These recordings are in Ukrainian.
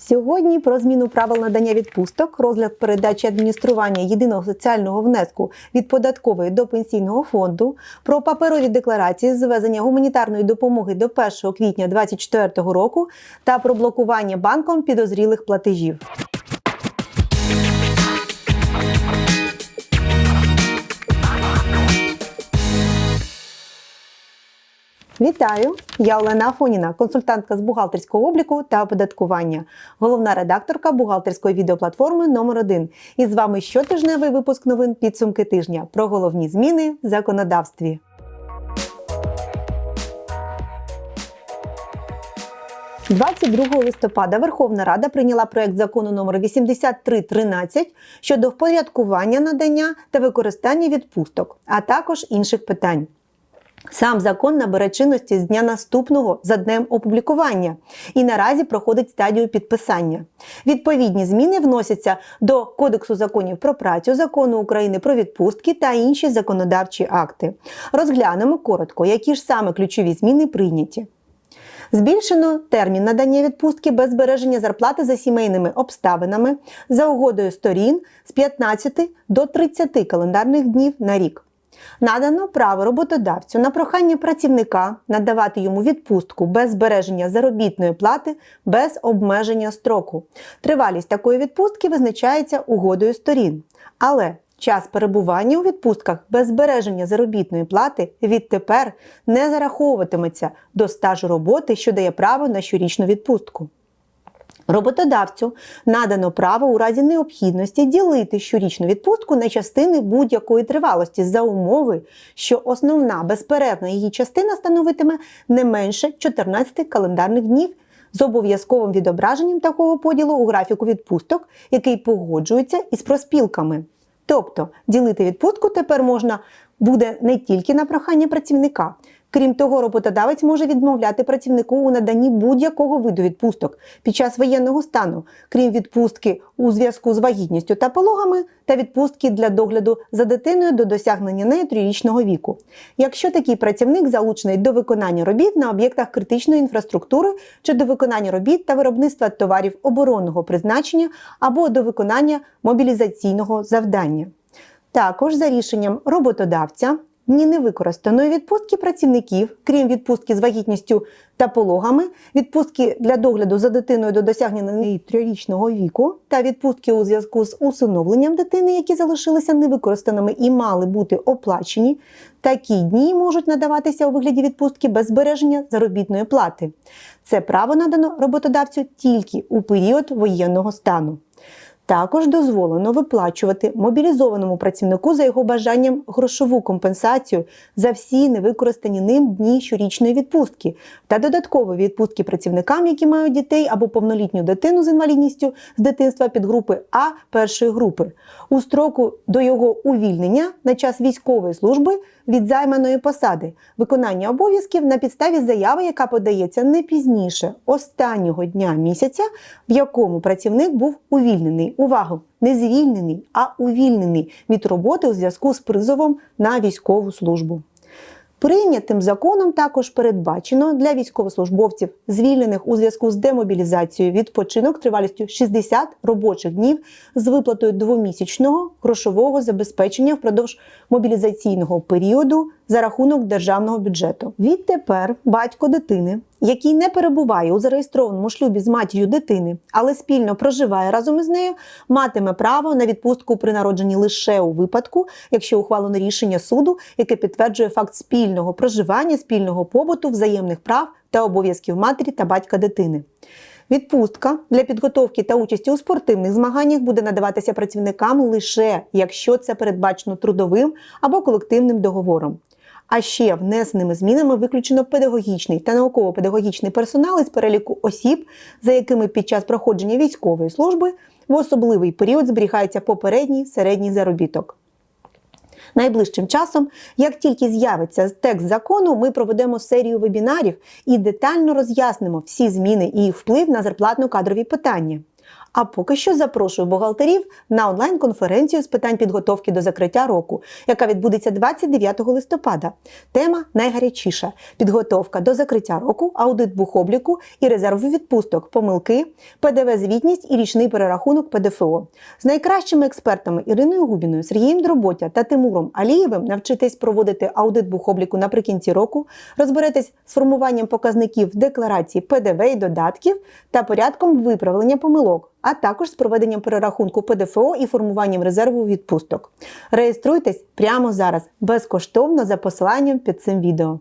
Сьогодні про зміну правил надання відпусток, розгляд передачі адміністрування єдиного соціального внеску від податкової до пенсійного фонду, про паперові декларації з гуманітарної допомоги до 1 квітня 2024 року та про блокування банком підозрілих платежів. Вітаю! Я Олена Афоніна, консультантка з бухгалтерського обліку та оподаткування, головна редакторка бухгалтерської відеоплатформи номер 1 І з вами щотижневий випуск новин підсумки тижня про головні зміни в законодавстві. – 22 листопада Верховна Рада прийняла проект закону номер 8313 щодо впорядкування надання та використання відпусток, а також інших питань. Сам закон набере чинності з дня наступного за днем опублікування і наразі проходить стадію підписання. Відповідні зміни вносяться до Кодексу законів про працю, закону України про відпустки та інші законодавчі акти. Розглянемо коротко, які ж саме ключові зміни прийняті. Збільшено термін надання відпустки без збереження зарплати за сімейними обставинами за угодою сторін з 15 до 30 календарних днів на рік. Надано право роботодавцю на прохання працівника надавати йому відпустку без збереження заробітної плати без обмеження строку. Тривалість такої відпустки визначається угодою сторін. Але час перебування у відпустках без збереження заробітної плати відтепер не зараховуватиметься до стажу роботи, що дає право на щорічну відпустку. Роботодавцю надано право у разі необхідності ділити щорічну відпустку на частини будь-якої тривалості за умови, що основна безперервна її частина становитиме не менше 14 календарних днів з обов'язковим відображенням такого поділу у графіку відпусток, який погоджується із проспілками. Тобто ділити відпустку тепер можна буде не тільки на прохання працівника. Крім того, роботодавець може відмовляти працівнику у наданні будь-якого виду відпусток під час воєнного стану, крім відпустки у зв'язку з вагітністю та пологами та відпустки для догляду за дитиною до досягнення нею трирічного віку. Якщо такий працівник залучений до виконання робіт на об'єктах критичної інфраструктури чи до виконання робіт та виробництва товарів оборонного призначення або до виконання мобілізаційного завдання. Також за рішенням роботодавця дні невикористаної відпустки працівників, крім відпустки з вагітністю та пологами, відпустки для догляду за дитиною до досягнення неї трирічного віку та відпустки у зв'язку з усиновленням дитини, які залишилися невикористаними і мали бути оплачені, такі дні можуть надаватися у вигляді відпустки без збереження заробітної плати. Це право надано роботодавцю тільки у період воєнного стану. Також дозволено виплачувати мобілізованому працівнику за його бажанням грошову компенсацію за всі невикористані ним дні щорічної відпустки та додаткові відпустки працівникам, які мають дітей або повнолітню дитину з інвалідністю з дитинства під групи А першої групи. У строку до його увільнення на час військової служби від займаної посади, виконання обов'язків на підставі заяви, яка подається не пізніше останнього дня місяця, в якому працівник був увільнений. Увагу! Не звільнений, а увільнений від роботи у зв'язку з призовом на військову службу. Прийнятим законом також передбачено для військовослужбовців, звільнених у зв'язку з демобілізацією відпочинок тривалістю 60 робочих днів з виплатою двомісячного грошового забезпечення впродовж мобілізаційного періоду за рахунок державного бюджету. Відтепер батько дитини, який не перебуває у зареєстрованому шлюбі з матір'ю дитини, але спільно проживає разом із нею, матиме право на відпустку при народженні лише у випадку, якщо ухвалено рішення суду, яке підтверджує факт спільного проживання, спільного побуту, взаємних прав та обов'язків матері та батька дитини. Відпустка для підготовки та участі у спортивних змаганнях буде надаватися працівникам лише якщо це передбачено трудовим або колективним договором. А ще внесеними змінами виключено педагогічний та науково-педагогічний персонал із переліку осіб, за якими під час проходження військової служби в особливий період зберігається попередній середній заробіток. Найближчим часом, як тільки з'явиться текст закону, ми проведемо серію вебінарів і детально роз'яснимо всі зміни і їх вплив на зарплатно-кадрові питання. А поки що запрошую бухгалтерів на онлайн-конференцію з питань підготовки до закриття року, яка відбудеться 29 листопада. Тема найгарячіша підготовка до закриття року, аудит бухобліку і резерву відпусток, помилки, ПДВ-звітність і річний перерахунок ПДФО. З найкращими експертами Іриною Губіною, Сергієм Дроботя та Тимуром Алієвим навчитесь проводити аудит бухобліку наприкінці року, розберетесь з формуванням показників декларації ПДВ і додатків та порядком виправлення помилок, а також з проведенням перерахунку ПДФО і формуванням резерву відпусток. Реєструйтесь прямо зараз безкоштовно за посиланням під цим відео.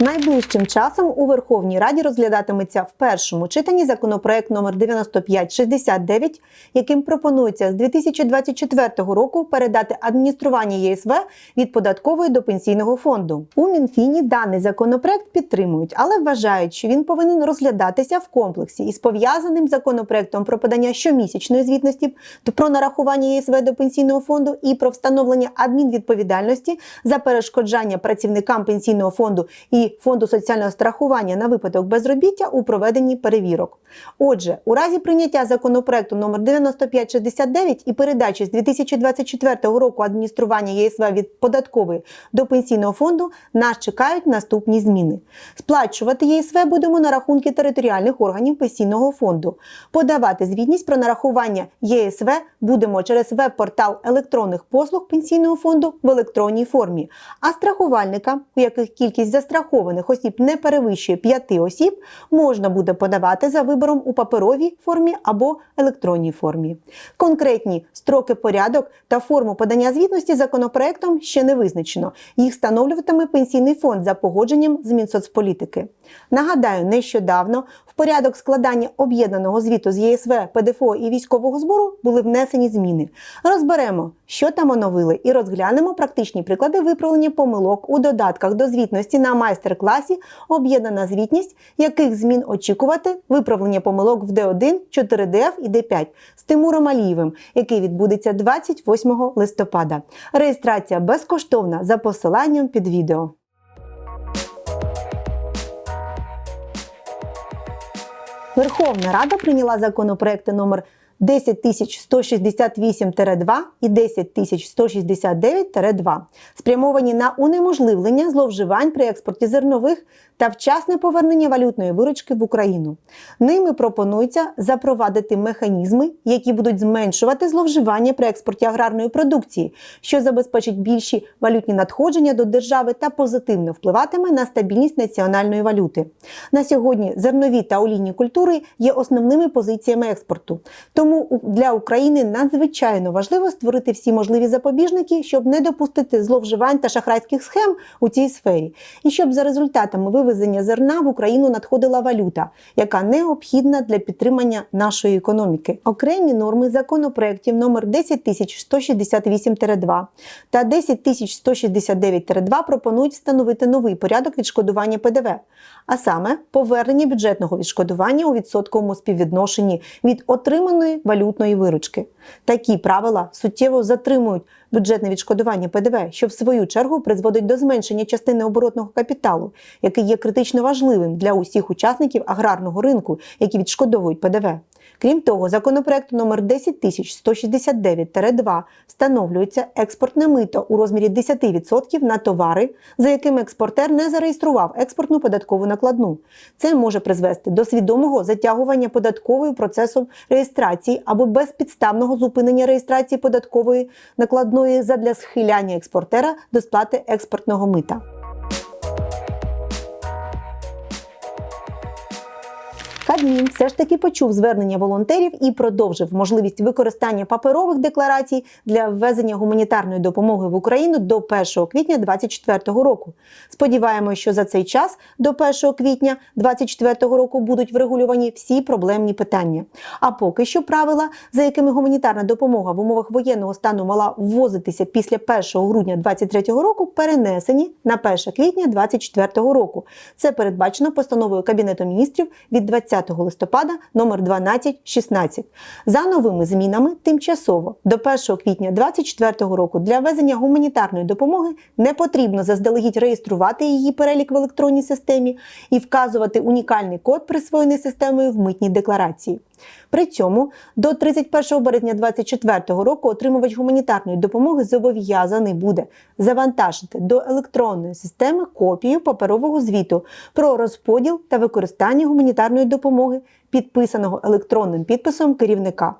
Найближчим часом у Верховній Раді розглядатиметься в першому читанні законопроект номер 9569, яким пропонується з 2024 року передати адміністрування ЄСВ від податкової до пенсійного фонду. У Мінфіні даний законопроект підтримують, але вважають, що він повинен розглядатися в комплексі із пов'язаним законопроектом про подання щомісячної звітності про нарахування ЄСВ до пенсійного фонду і про встановлення адмінвідповідальності за перешкоджання працівникам пенсійного фонду і фонду соціального страхування на випадок безробіття у проведенні перевірок. Отже, у разі прийняття законопроекту номер 9569 і передачі з 2024 року адміністрування ЄСВ від податкової до пенсійного фонду нас чекають наступні зміни. Сплачувати ЄСВ будемо на рахунки територіальних органів пенсійного фонду. Подавати звітність про нарахування ЄСВ будемо через веб-портал електронних послуг пенсійного фонду в електронній формі. А страхувальника, у яких кількість застрахованих осіб не перевищує 5 осіб, можна буде подавати за вибором у паперовій формі або електронній формі. Конкретні строки порядок та форму подання звітності законопроектом ще не визначено. Їх встановлюватиме пенсійний фонд за погодженням з Мінсоцполітики. Нагадаю, нещодавно в порядок складання об'єднаного звіту з ЄСВ, ПДФО і військового збору були внесені зміни. Розберемо, що там оновили, і розглянемо практичні приклади виправлення помилок у додатках до звітності на майстер-класі Об'єднана звітність, яких змін очікувати виправлення помилок в Д1, 4ДФ і Д5 з Тимуром Алієвим, який відбудеться 28 листопада. Реєстрація безкоштовна за посиланням під відео. Верховна Рада прийняла законопроекти номер 10168-2 і 10169-2, спрямовані на унеможливлення зловживань при експорті зернових та вчасне повернення валютної виручки в Україну. Ними пропонується запровадити механізми, які будуть зменшувати зловживання при експорті аграрної продукції, що забезпечить більші валютні надходження до держави та позитивно впливатиме на стабільність національної валюти. На сьогодні зернові та олійні культури є основними позиціями експорту. Тому для України надзвичайно важливо створити всі можливі запобіжники, щоб не допустити зловживань та шахрайських схем у цій сфері, і щоб за результатами вивезення зерна в Україну надходила валюта, яка необхідна для підтримання нашої економіки. Окремі норми законопроєктів номер 10168-2 та 10169-2 пропонують встановити новий порядок відшкодування ПДВ, а саме повернення бюджетного відшкодування у відсотковому співвідношенні від отриманої валютної виручки. Такі правила суттєво затримують бюджетне відшкодування ПДВ, що в свою чергу призводить до зменшення частини оборотного капіталу, який є критично важливим для усіх учасників аграрного ринку, які відшкодовують ПДВ. Крім того, законопроект номер 10169-2 встановлюється експортне мито у розмірі 10% на товари, за якими експортер не зареєстрував експортну податкову накладну. Це може призвести до свідомого затягування податковою процесом реєстрації або безпідставного зупинення реєстрації податкової накладної задля схиляння експортера до сплати експортного мита. Кабмін все ж таки почув звернення волонтерів і продовжив можливість використання паперових декларацій для ввезення гуманітарної допомоги в Україну до 1 квітня 2024 року. Сподіваємося, що за цей час до 1 квітня 2024 року будуть врегулювані всі проблемні питання. А поки що правила, за якими гуманітарна допомога в умовах воєнного стану мала ввозитися після 1 грудня 2023 року, перенесені на 1 квітня 2024 року. Це передбачено постановою Кабінету міністрів від 20 листопада номер 1216. За новими змінами тимчасово до 1 квітня 2024 року для ввезення гуманітарної допомоги не потрібно заздалегідь реєструвати її перелік в електронній системі і вказувати унікальний код, присвоєний системою в митній декларації. При цьому до 31 березня 2024 року отримувач гуманітарної допомоги зобов'язаний буде завантажити до електронної системи копію паперового звіту про розподіл та використання гуманітарної допомоги, підписаного електронним підписом керівника.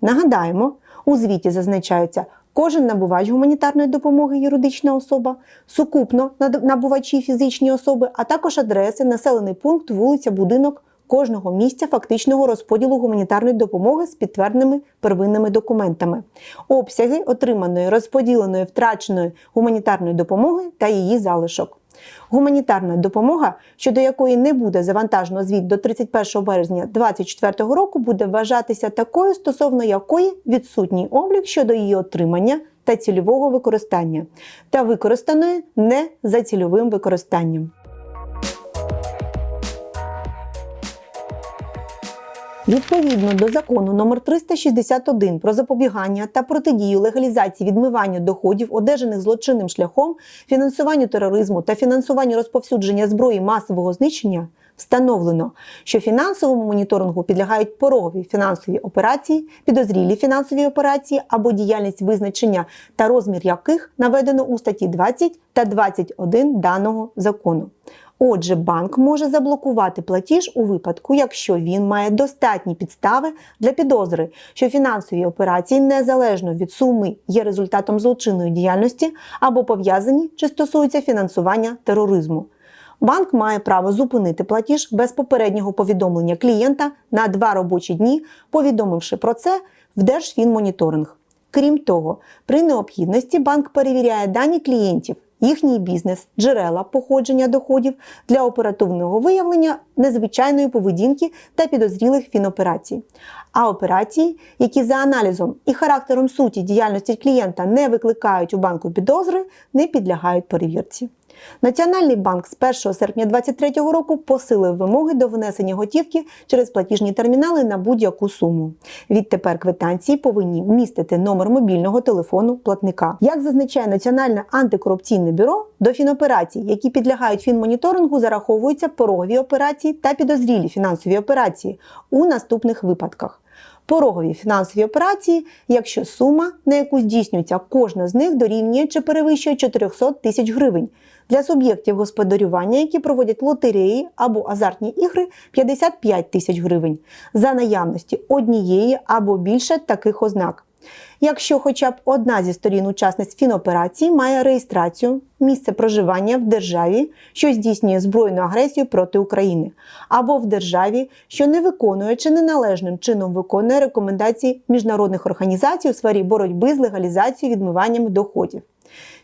Нагадаємо, у звіті зазначаються кожен набувач гуманітарної допомоги юридична особа, сукупно набувачі фізичні особи, а також адреси, населений пункт, вулиця, будинок кожного місця фактичного розподілу гуманітарної допомоги з підтвердженими первинними документами, обсяги отриманої, розподіленої, втраченої гуманітарної допомоги та її залишок. Гуманітарна допомога, щодо якої не буде завантажено звіт до 31 березня 2024 року, буде вважатися такою, стосовно якої відсутній облік щодо її отримання та цільового використання, та використаної не за цільовим використанням. Відповідно до закону номер 361 про запобігання та протидію легалізації відмивання доходів, одержаних злочинним шляхом, фінансуванню тероризму та фінансуванню розповсюдження зброї масового знищення, встановлено, що фінансовому моніторингу підлягають порогові фінансові операції, підозрілі фінансові операції або діяльність визначення та розмір яких наведено у статті 20 та 21 даного закону. Отже, банк може заблокувати платіж у випадку, якщо він має достатні підстави для підозри, що фінансові операції незалежно від суми є результатом злочинної діяльності або пов'язані чи стосуються фінансування тероризму. Банк має право зупинити платіж без попереднього повідомлення клієнта на два робочі дні, повідомивши про це в Держфінмоніторинг. Крім того, при необхідності банк перевіряє дані клієнтів, їхній бізнес, джерела походження доходів для оперативного виявлення незвичайної поведінки та підозрілих фіноперацій. А операції, які за аналізом і характером суті діяльності клієнта не викликають у банку підозри, не підлягають перевірці. Національний банк з 1 серпня 2023 року посилив вимоги до внесення готівки через платіжні термінали на будь-яку суму. Відтепер квитанції повинні містити номер мобільного телефону платника. Як зазначає Національне антикорупційне бюро, до фіноперацій, які підлягають фінмоніторингу, зараховуються порогові операції та підозрілі фінансові операції у наступних випадках. Порогові фінансові операції, якщо сума, на яку здійснюється кожна з них, дорівнює чи перевищує 400 тисяч гривень. Для суб'єктів господарювання, які проводять лотереї або азартні ігри, 55 тисяч гривень за наявності однієї або більше таких ознак. Якщо хоча б одна зі сторін учасниць фіноперації має реєстрацію, місце проживання в державі, що здійснює збройну агресію проти України, або в державі, що не виконує чи неналежним чином виконує рекомендації міжнародних організацій у сфері боротьби з легалізацією відмиванням доходів.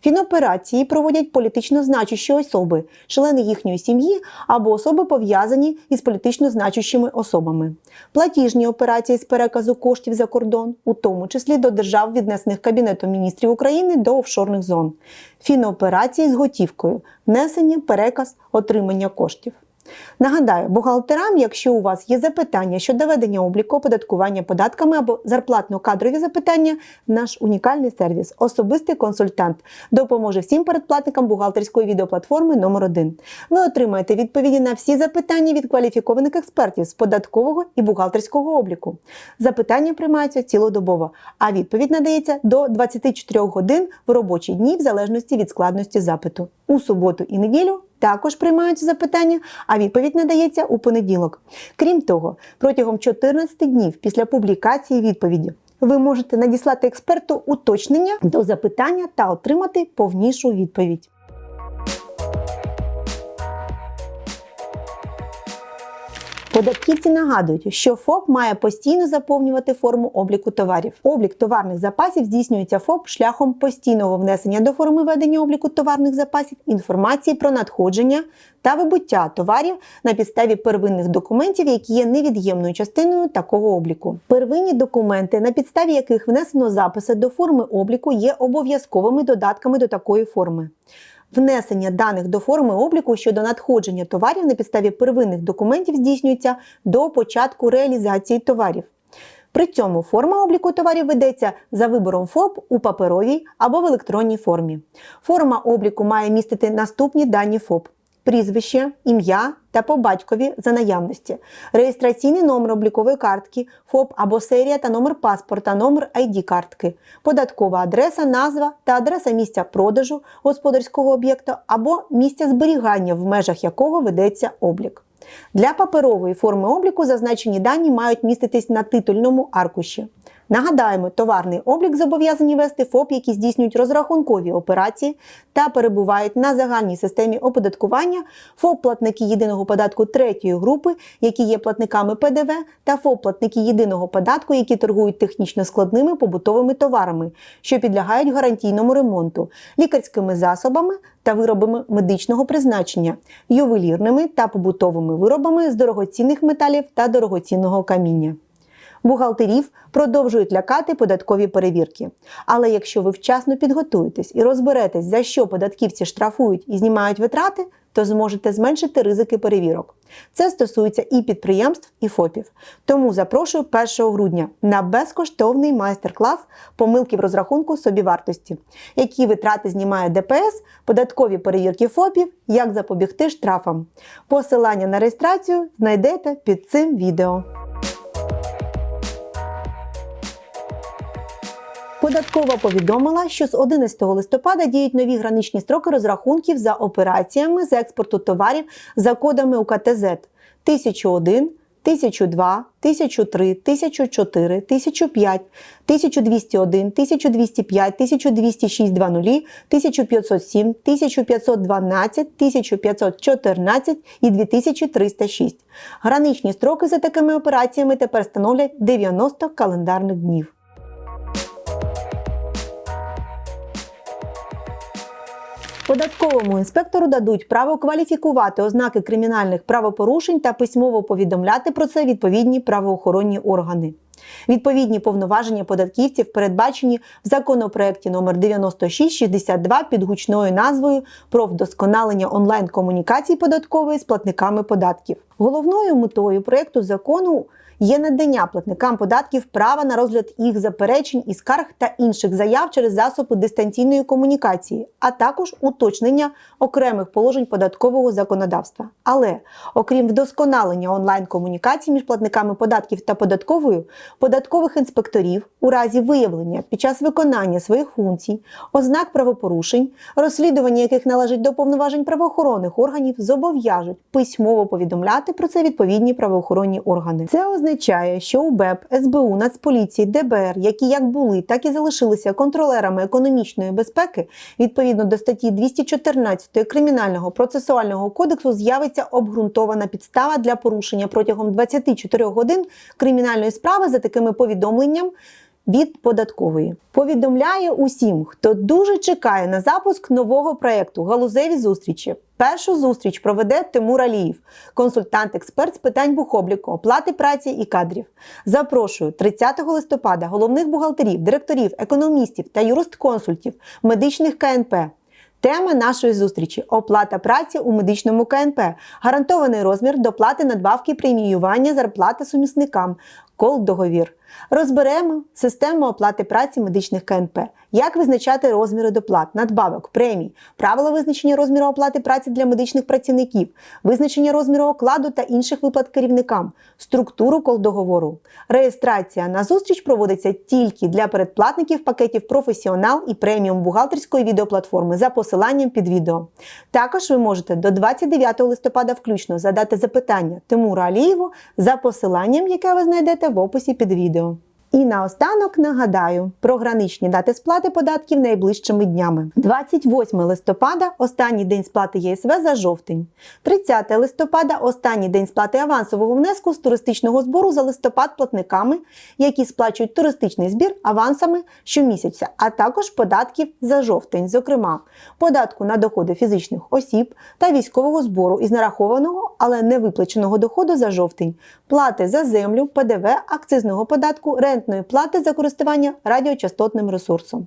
Фіноперації проводять політично значущі особи, члени їхньої сім'ї або особи пов'язані із політично значущими особами. Платіжні операції з переказу коштів за кордон, у тому числі до держав, віднесених Кабінетом міністрів України до офшорних зон. Фінооперації з готівкою, внесення, переказ, отримання коштів. Нагадаю, бухгалтерам, якщо у вас є запитання щодо ведення обліку, оподаткування податками або зарплатно-кадрові запитання, наш унікальний сервіс Особистий консультант допоможе всім передплатникам бухгалтерської відеоплатформи номер 1 Ви отримаєте відповіді на всі запитання від кваліфікованих експертів з податкового і бухгалтерського обліку. Запитання приймаються цілодобово, а відповідь надається до 24 годин в робочі дні в залежності від складності запиту. У суботу і неділю також приймаються запитання, а відповідь надається у понеділок. Крім того, протягом 14 днів після публікації відповіді ви можете надіслати експерту уточнення до запитання та отримати повнішу відповідь. Податківці нагадують, що ФОП має постійно заповнювати форму обліку товарів. Облік товарних запасів здійснюється ФОП шляхом постійного внесення до форми ведення обліку товарних запасів інформації про надходження та вибуття товарів на підставі первинних документів, які є невід'ємною частиною такого обліку. Первинні документи, на підставі яких внесено записи до форми обліку, є обов'язковими додатками до такої форми. Внесення даних до форми обліку щодо надходження товарів на підставі первинних документів здійснюється до початку реалізації товарів. При цьому форма обліку товарів ведеться за вибором ФОП у паперовій або в електронній формі. Форма обліку має містити наступні дані ФОП: прізвище, ім'я та по батькові за наявності, реєстраційний номер облікової картки, ФОП або серія та номер паспорта, номер ID картки, податкова адреса, назва та адреса місця продажу господарського об'єкту або місця зберігання, в межах якого ведеться облік. Для паперової форми обліку зазначені дані мають міститись на титульному аркуші. Нагадаємо, товарний облік зобов'язані вести ФОП, які здійснюють розрахункові операції та перебувають на загальній системі оподаткування, ФОП-платники єдиного податку третьої групи, які є платниками ПДВ, та ФОП-платники єдиного податку, які торгують технічно складними побутовими товарами, що підлягають гарантійному ремонту, лікарськими засобами та виробами медичного призначення, ювелірними та побутовими виробами з дорогоцінних металів та дорогоцінного каміння. Бухгалтерів продовжують лякати податкові перевірки. Але якщо ви вчасно підготуєтесь і розберетесь, за що податківці штрафують і знімають витрати, то зможете зменшити ризики перевірок. Це стосується і підприємств, і ФОПів. Тому запрошую 1 грудня на безкоштовний майстер-клас помилки в розрахунку собівартості, які витрати знімає ДПС, податкові перевірки ФОПів, як запобігти штрафам. Посилання на реєстрацію знайдете під цим відео. Податкова повідомила, що з 11 листопада діють нові граничні строки розрахунків за операціями з експорту товарів за кодами УКТЗ 1001, 1002, 1003, 1004, 1005, 1201, 1205, 1206 00, 1507, 1512, 1514 і 2306. Граничні строки за такими операціями тепер становлять 90 календарних днів. Податковому інспектору дадуть право кваліфікувати ознаки кримінальних правопорушень та письмово повідомляти про це відповідні правоохоронні органи. Відповідні повноваження податківців передбачені в законопроекті номер 9662 під гучною назвою про вдосконалення онлайн-комунікацій податкової з платниками податків. Головною метою проєкту закону є надання платникам податків права на розгляд їх заперечень і скарг та інших заяв через засоби дистанційної комунікації, а також уточнення окремих положень податкового законодавства. Але окрім вдосконалення онлайн-комунікацій між платниками податків та податковою, податкових інспекторів у разі виявлення під час виконання своїх функцій, ознак правопорушень, розслідування яких належить до повноважень правоохоронних органів, зобов'яжуть письмово повідомляти про це відповідні правоохоронні органи. Це означає, що УБЕП, СБУ, Нацполіції, ДБР, які як були, так і залишилися контролерами економічної безпеки, відповідно до статті 214 Кримінального процесуального кодексу, з'явиться обґрунтована підстава для порушення протягом 24 годин кримінальної справи за такими повідомленням. Від податкової повідомляє усім, хто дуже чекає на запуск нового проєкту Галузеві зустрічі. Першу зустріч проведе Тимур Аліїв, консультант-експерт з питань бухобліку, оплати праці і кадрів. Запрошую 30 листопада головних бухгалтерів, директорів, економістів та юристконсультів медичних КНП. Тема нашої зустрічі оплата праці у медичному КНП, гарантований розмір доплати надбавки преміювання зарплати сумісникам, кол договір. Розберемо систему оплати праці медичних КНП, як визначати розміри доплат, надбавок, премій, правила визначення розміру оплати праці для медичних працівників, визначення розміру окладу та інших виплат керівникам, структуру колдоговору. Реєстрація на зустріч проводиться тільки для передплатників пакетів професіонал і преміум бухгалтерської відеоплатформи за посиланням під відео. Також ви можете до 29 листопада включно задати запитання Тимуру Алієву за посиланням, яке ви знайдете в описі під відео. І наостанок нагадаю про граничні дати сплати податків найближчими днями. 28 листопада останній день сплати ЄСВ за жовтень. 30 листопада останній день сплати авансового внеску з туристичного збору за листопад платниками, які сплачують туристичний збір авансами щомісяця, а також податків за жовтень, зокрема податку на доходи фізичних осіб та військового збору із нарахованого, але не виплаченого доходу за жовтень, плати за землю, ПДВ, акцизного податку, рентної плати за користування радіочастотним ресурсом.